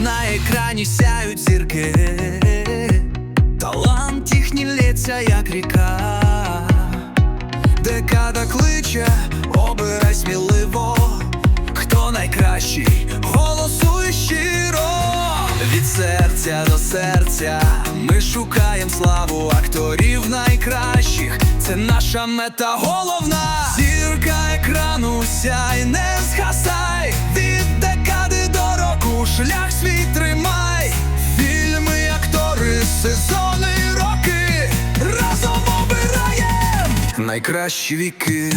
на екрані сяють зірки, талант їхній лється, як ріка, декада кличе, обирай сміливо, хто найкращий, голосуй щиро. Від серця до серця ми шукаємо славу акторів найкращих. Це наша мета головна. Зірка екрану сяй, не згасай. Шлях свій тримай. Фільми, актори, сезони, роки. Разом обираєм найкращі віки.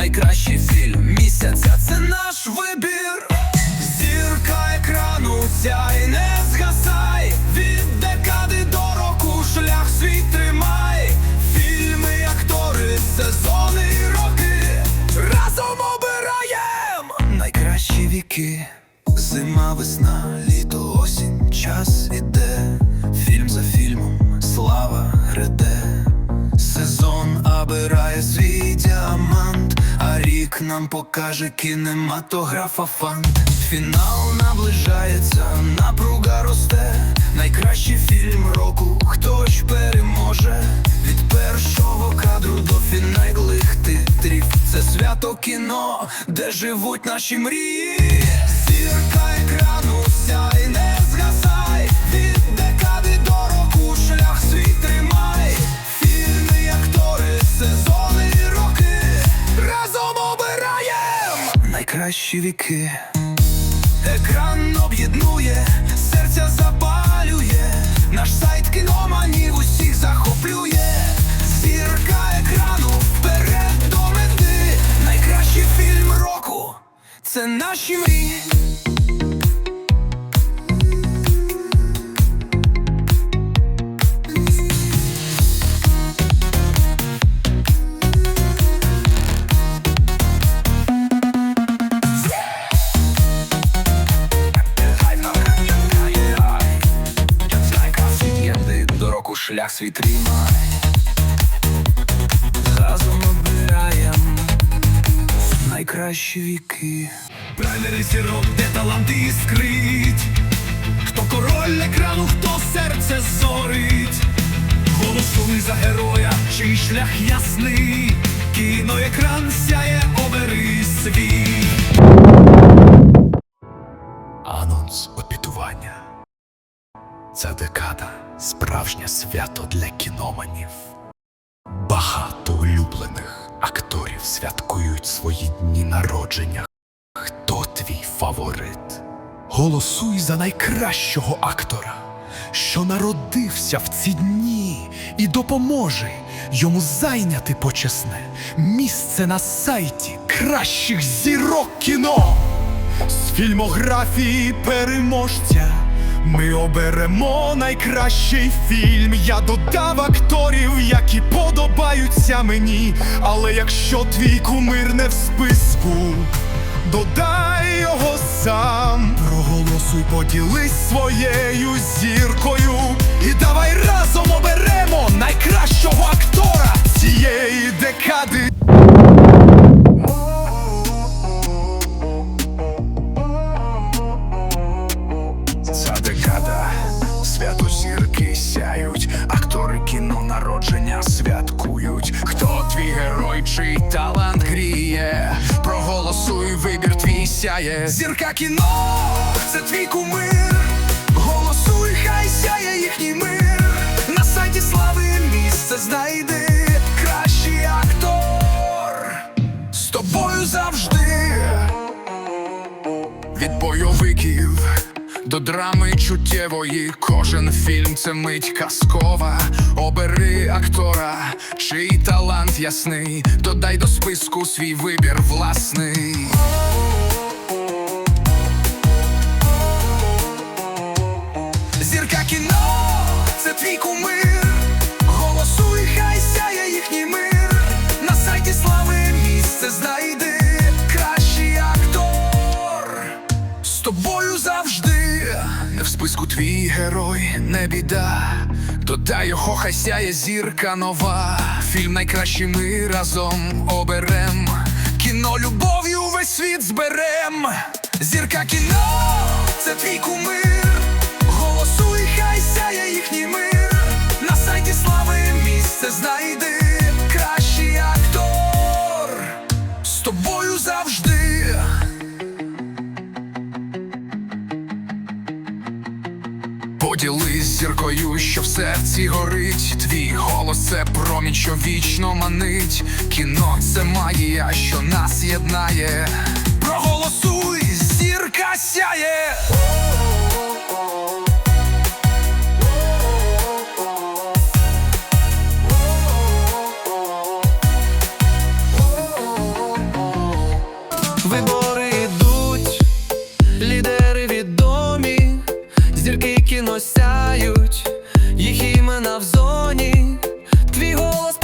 Найкращий фільм місяця це наш вибір. Зірка екрану сяй, не згасай. Від декади до року шлях свій тримай. Фільми, актори, сезони і роки. Разом обираєм найкращі віки. Зима, весна, літо, осінь, час іде. Фільм за фільмом, слава гряде. Нам покаже кінематографа фант. Фінал наближається, напруга росте. Найкращий фільм року хтось переможе. Від першого кадру до фінальних титрів. Це свято кіно, де живуть наші мрії. Найкращі віки. Екран об'єднує, серця запалює, наш сайт кіноманів усіх захоплює. Зірка екрану вперед до мети. Найкращий фільм року. Це наші шлях свій тримай. Разом обираєм найкращі віки. Трейлери зірок, де талант іскрить. Хто король екрану, хто серце зорить. Голосуй за героя, чий шлях ясний справжнє свято для кіноманів. Багато улюблених акторів святкують свої дні народження. Хто твій фаворит? Голосуй за найкращого актора, що народився в ці дні, і допоможе йому зайняти почесне місце на сайті кращих зірок кіно. З фільмографії переможця ми оберемо найкращий фільм. Я додав акторів, які подобаються мені. Але якщо твій кумир не в списку, додай його сам. Проголосуй, поділись своєю зіркою. І давай разом оберемо найкращого актора цієї декади. Народження святкують. Хто твій герой, чий талант гріє? Проголосуй, вибір твій сяє. Зірка кіно, це твій кумир. Голосуй, хай сяє їхній мир. На сайті слави місце знайди. Кращий актор з тобою завжди. Від бойовиків до драми чуттєвої, кожен фільм це мить казкова. Обери актора, чий талант ясний, додай до списку свій вибір власний. Зірка кіно, це твій кумир. Твій герой, не біда. Додай його, хай сяє зірка нова. Фільм найкращий ми разом оберем. Кіно любов'ю весь світ зберем. Зірка кіно, це твій кумир. Що в серці горить. Твій голос це промінь, що вічно манить. Кіно це магія, що нас єднає. Проголосуй, зірка сяє. Вибори йдуть, лідери відомі, зірки кіно сяють, їх імена в зоні. Твій голос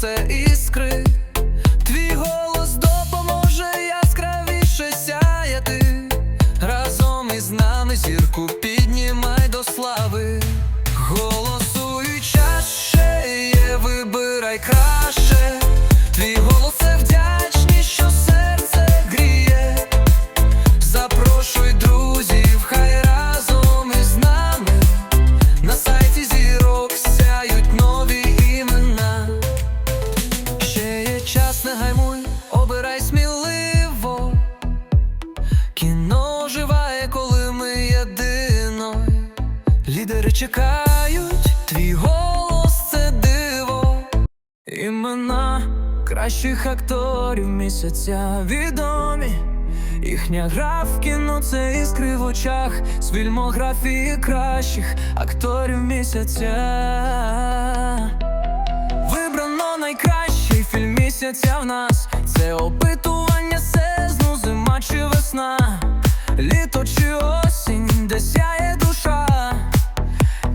в кращих акторів місяця відомі. Їхня гра в кіно це іскри в очах з фільмографії кращих акторів місяця. Вибрано найкращий фільм місяця в нас. Це опитування сезну, зима чи весна, літо чи осінь, де сяє душа.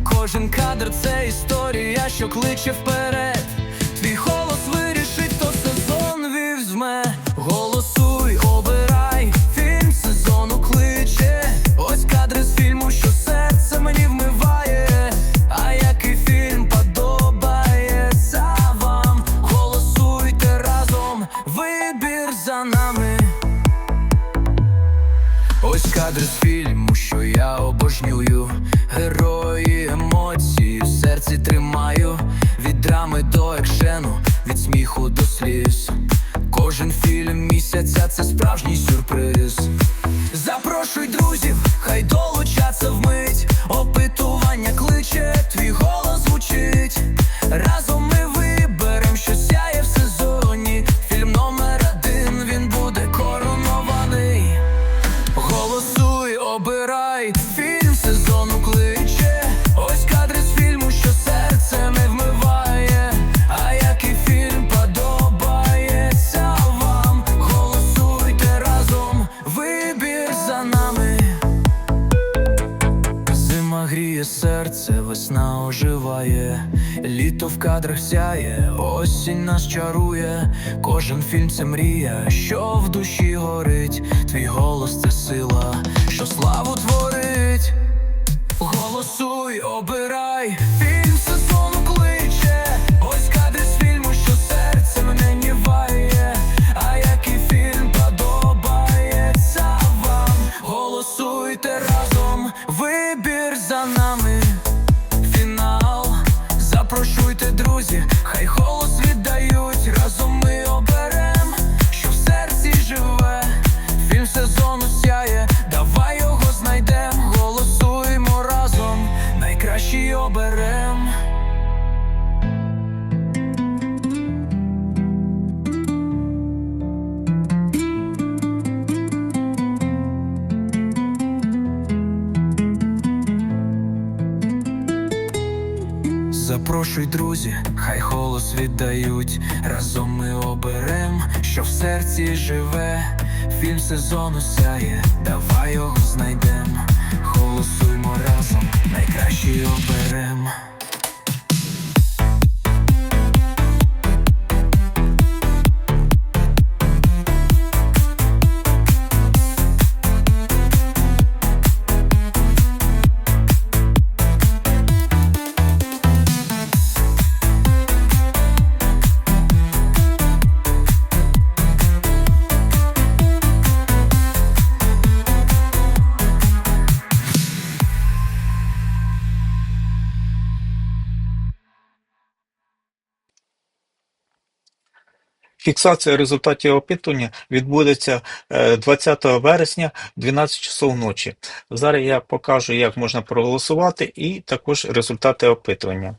Кожен кадр це історія, що кличе вперед. За нами. Ось кадр з фільму, що я обожнюю. Герої емоції в серці тримаю. Від драми до екшену, від сміху до сліз. Кожен фільм місяця це справжній сюрприз. Запрошуй друзів, хай долучаться вмить. Опитування кличе, твій весна оживає, літо в кадрах сяє, осінь нас чарує, кожен фільм це мрія, що в душі горить, твій голос це сила, що славу творить. Голосуй, обирай, Запрошуй, друзі, хай голос віддають. Разом ми оберем, що в серці живе. Фільм сезону сяє, давай його знайдем. Голосуймо разом, найкращий оберем. Фіксація результатів опитування відбудеться е, 20 вересня 12 часов ночі. Зараз я покажу, як можна проголосувати, і також результати опитування.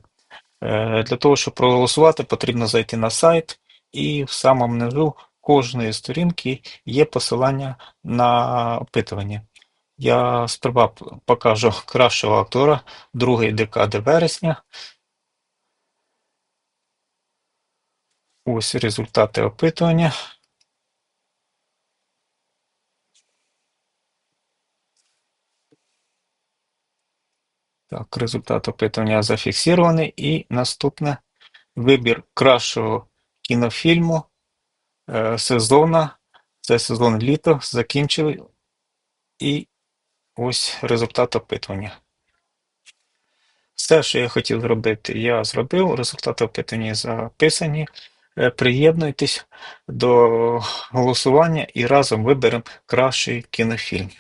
Е, Для того, щоб проголосувати, потрібно зайти на сайт, і в самому низу кожної сторінки є посилання на опитування. Я сперва покажу кращого актора другої декади вересня. Ось результати опитування. Так, результат опитування зафіксований. І наступне вибір кращого кінофільму е, сезона. Це сезон літо. Закінчили. І ось результат опитування. Все, що я хотів зробити, я зробив. Результати опитування записані. Е, Приєднуйтесь до голосування і разом виберемо кращий кінофільм.